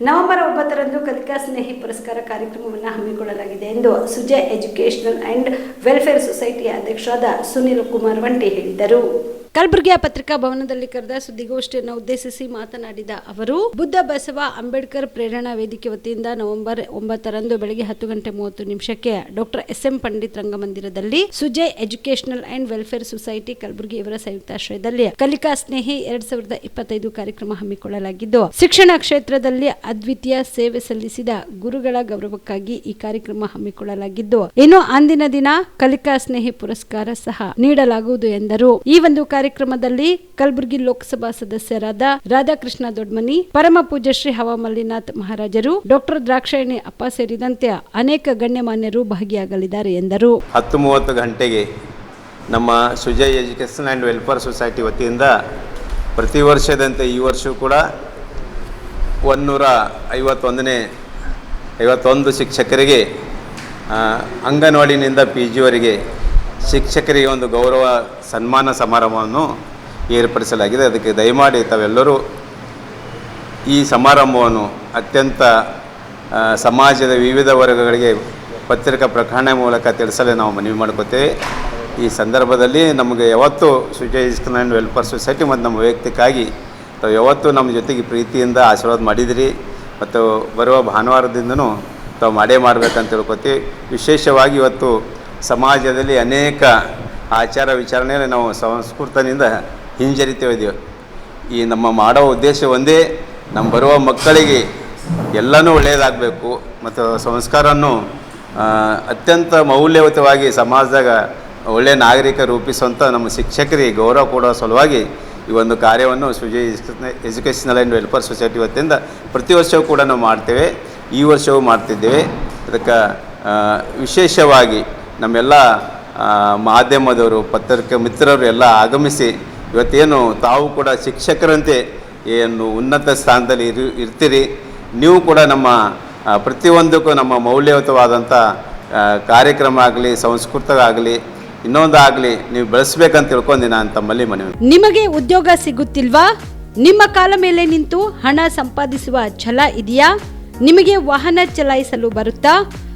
November ಒಂಬತ್ತರಂದು ಕಲಿಕಾ ಸ್ನೇಹಿ ಪುರಸ್ಕಾರ ಕಾರ್ಯಕ್ರಮವನ್ನು ಹಮ್ಮಿಕೊಳ್ಳಲಾಗಿದೆ ಎಂದು ಸುಜಯ್ ಎಜುಕೇಷನಲ್ ಅಂಡ್ ವೆಲ್ಫೇರ್ ಸೊಸೈಟಿಯ ಅಧ್ಯಕ್ಷರಾದ ಸುನಿಲ್ ಕುಮಾರ್ ವಂಟಿ ಹೇಳಿದರು. ಕಲಬುರಗಿಯ ಪತ್ರಿಕಾ ಭವನದಲ್ಲಿ ಕರೆದ ಸುದ್ದಿಗೋಷ್ಠಿಯನ್ನು ಉದ್ದೇಶಿಸಿ ಮಾತನಾಡಿದ ಅವರು, ಬುದ್ಧ ಬಸವ ಅಂಬೇಡ್ಕರ್ ಪ್ರೇರಣಾ ವೇದಿಕೆ ವತಿಯಿಂದ ನವೆಂಬರ್ ಒಂಬತ್ತರಂದು ಬೆಳಗ್ಗೆ ಹತ್ತು ಗಂಟೆ ಮೂವತ್ತು ನಿಮಿಷಕ್ಕೆ ಡಾಕ್ಟರ್ ಎಸ್ ಎಂ ಪಂಡಿತ್ ರಂಗಮಂದಿರದಲ್ಲಿ Sujay educational and welfare society Kalaburagi ಇವರ ಸಂಯುಕ್ತಾಶ್ರಯದಲ್ಲಿ ಕಲಿಕಾ ಸ್ನೇಹಿ ಎರಡ್ ಸಾವಿರದ ಇಪ್ಪತ್ತೈದು ಕಾರ್ಯಕ್ರಮ ಹಮ್ಮಿಕೊಳ್ಳಲಾಗಿದ್ದು, ಶಿಕ್ಷಣ ಕ್ಷೇತ್ರದಲ್ಲಿ ಅದ್ವಿತೀಯ ಸೇವೆ ಸಲ್ಲಿಸಿದ ಗುರುಗಳ ಗೌರವಕ್ಕಾಗಿ ಈ ಕಾರ್ಯಕ್ರಮ ಹಮ್ಮಿಕೊಳ್ಳಲಾಗಿದ್ದು, ಇನ್ನು ಅಂದಿನ ದಿನ ಕಲಿಕಾ ಸ್ನೇಹಿ ಪುರಸ್ಕಾರ ಸಹ ನೀಡಲಾಗುವುದು ಎಂದರು. ಈ ಒಂದು ಕಾರ್ಯಕ್ರಮದಲ್ಲಿ ಕಲಬುರಗಿ ಲೋಕಸಭಾ ಸದಸ್ಯರಾದ ರಾಧಾಕೃಷ್ಣ ದೊಡ್ಮನಿ, ಪರಮ ಪೂಜ್ಯ ಶ್ರೀ ಹವಾಮಲ್ಲಿನಾಥ್ ಮಹಾರಾಜರು, ಡಾಕ್ಟರ್ ದ್ರಾಕ್ಷಾಯಣಿ ಅಪ್ಪ ಸೇರಿದಂತೆ ಅನೇಕ ಗಣ್ಯಮಾನ್ಯರು ಭಾಗಿಯಾಗಲಿದ್ದಾರೆ ಎಂದರು. ಹತ್ತು ಮೂವತ್ತು ಗಂಟೆಗೆ ನಮ್ಮ Sujay education and welfare society ವತಿಯಿಂದ ಪ್ರತಿ ವರ್ಷದಂತೆ ಈ ವರ್ಷವೂ ಕೂಡ ಒಂದೂರ ಐವತ್ತೊಂದನೇ, ಐವತ್ತೊಂದು ಶಿಕ್ಷಕರಿಗೆ ಅಂಗನವಾಡಿನಿಂದ ಪಿ ಜಿವರೆಗೆ ಶಿಕ್ಷಕರಿಗೆ ಒಂದು ಗೌರವ, ಸನ್ಮಾನ ಸಮಾರಂಭವನ್ನು ಏರ್ಪಡಿಸಲಾಗಿದೆ. ಅದಕ್ಕೆ ದಯಮಾಡಿ ತಾವೆಲ್ಲರೂ ಈ ಸಮಾರಂಭವನ್ನು ಅತ್ಯಂತ ಸಮಾಜದ ವಿವಿಧ ವರ್ಗಗಳಿಗೆ ಪತ್ರಿಕಾ ಪ್ರಕಟಣೆ ಮೂಲಕ ತಿಳಿಸಲು ನಾವು ಮನವಿ ಮಾಡ್ಕೋತೇವೆ. ಈ ಸಂದರ್ಭದಲ್ಲಿ ನಮಗೆ ಯಾವತ್ತೂ ಸುಜಯ್ ಆ್ಯಂಡ್ ವೆಲ್ಫೇರ್ ಸೊಸೈಟಿ ಮತ್ತು ನಮ್ಮ ವೈಯಕ್ತಿಕಾಗಿ ತಾವು ಯಾವತ್ತೂ ನಮ್ಮ ಜೊತೆಗೆ ಪ್ರೀತಿಯಿಂದ ಆಶೀರ್ವಾದ ಮಾಡಿದಿರಿ. ಮತ್ತು ಬರುವ ಭಾನುವಾರದಿಂದನೂ ತಾವು ಮಾಡೇ ಮಾಡಬೇಕಂತ ತಿಳ್ಕೊತೀವಿ. ವಿಶೇಷವಾಗಿ ಇವತ್ತು ಸಮಾಜದಲ್ಲಿ ಅನೇಕ ಆಚಾರ ವಿಚಾರಣೆಯಲ್ಲಿ ನಾವು ಸಂಸ್ಕೃತದಿಂದ ಹಿಂಜರಿತೇವೆ ಈ ನಮ್ಮ ಮಾಡೋ ಉದ್ದೇಶ ಒಂದೇ ನಮ್ಮ ಬರುವ ಮಕ್ಕಳಿಗೆ ಎಲ್ಲನೂ ಒಳ್ಳೆಯದಾಗಬೇಕು ಮತ್ತು ಸಂಸ್ಕಾರವನ್ನು ಅತ್ಯಂತ ಮೌಲ್ಯಯುತವಾಗಿ ಸಮಾಜದಾಗ ಒಳ್ಳೆಯ ನಾಗರಿಕ ರೂಪಿಸುವಂಥ ನಮ್ಮ ಶಿಕ್ಷಕರಿಗೆ ಗೌರವ ಕೊಡೋ ಸಲುವಾಗಿ ಈ ಒಂದು ಕಾರ್ಯವನ್ನು Sujay educational and welfare society ವತಿಯಿಂದ ಪ್ರತಿ ವರ್ಷವೂ ಕೂಡ ನಾವು ಮಾಡ್ತೇವೆ. ಈ ವರ್ಷವೂ ಮಾಡ್ತಿದ್ದೇವೆ. ಅದಕ್ಕೆ ವಿಶೇಷವಾಗಿ ನಮ್ಮೆಲ್ಲ ಮಾಧ್ಯಮದವರು, ಪತ್ರಿಕೆ ಮಿತ್ರರು ಎಲ್ಲ ಆಗಮಿಸಿ ಇವತ್ತೇನು ತಾವು ಕೂಡ ಶಿಕ್ಷಕರಂತೆ ಏನು ಉನ್ನತ ಸ್ಥಾನದಲ್ಲಿ ಇರು, ಇರ್ತೀರಿ. ನೀವು ಕೂಡ ನಮ್ಮ ಪ್ರತಿಯೊಂದಕ್ಕೂ ನಮ್ಮ ಮೌಲ್ಯಯುತವಾದಂಥ ಕಾರ್ಯಕ್ರಮ ಆಗಲಿ, ಸಂಸ್ಕೃತ ಆಗಲಿ ಇನ್ನೊಂದಾಗಲಿ ನೀವು ಬೆಳೆಸ್ಬೇಕಂತ ತಿಳ್ಕೊಂಡು ನಾನು ತಮ್ಮಲ್ಲಿ ಮನವಿ ನಿಮಗೆ ಉದ್ಯೋಗ ಸಿಗುತ್ತಿಲ್ವಾ? ನಿಮ್ಮ ಕಾಲ ಮೇಲೆ ನಿಂತು ಹಣ ಸಂಪಾದಿಸುವ ಛಲ ಇದೆಯಾ? ನಿಮಗೆ ವಾಹನ ಚಲಾಯಿಸಲು ಬರುತ್ತಾ?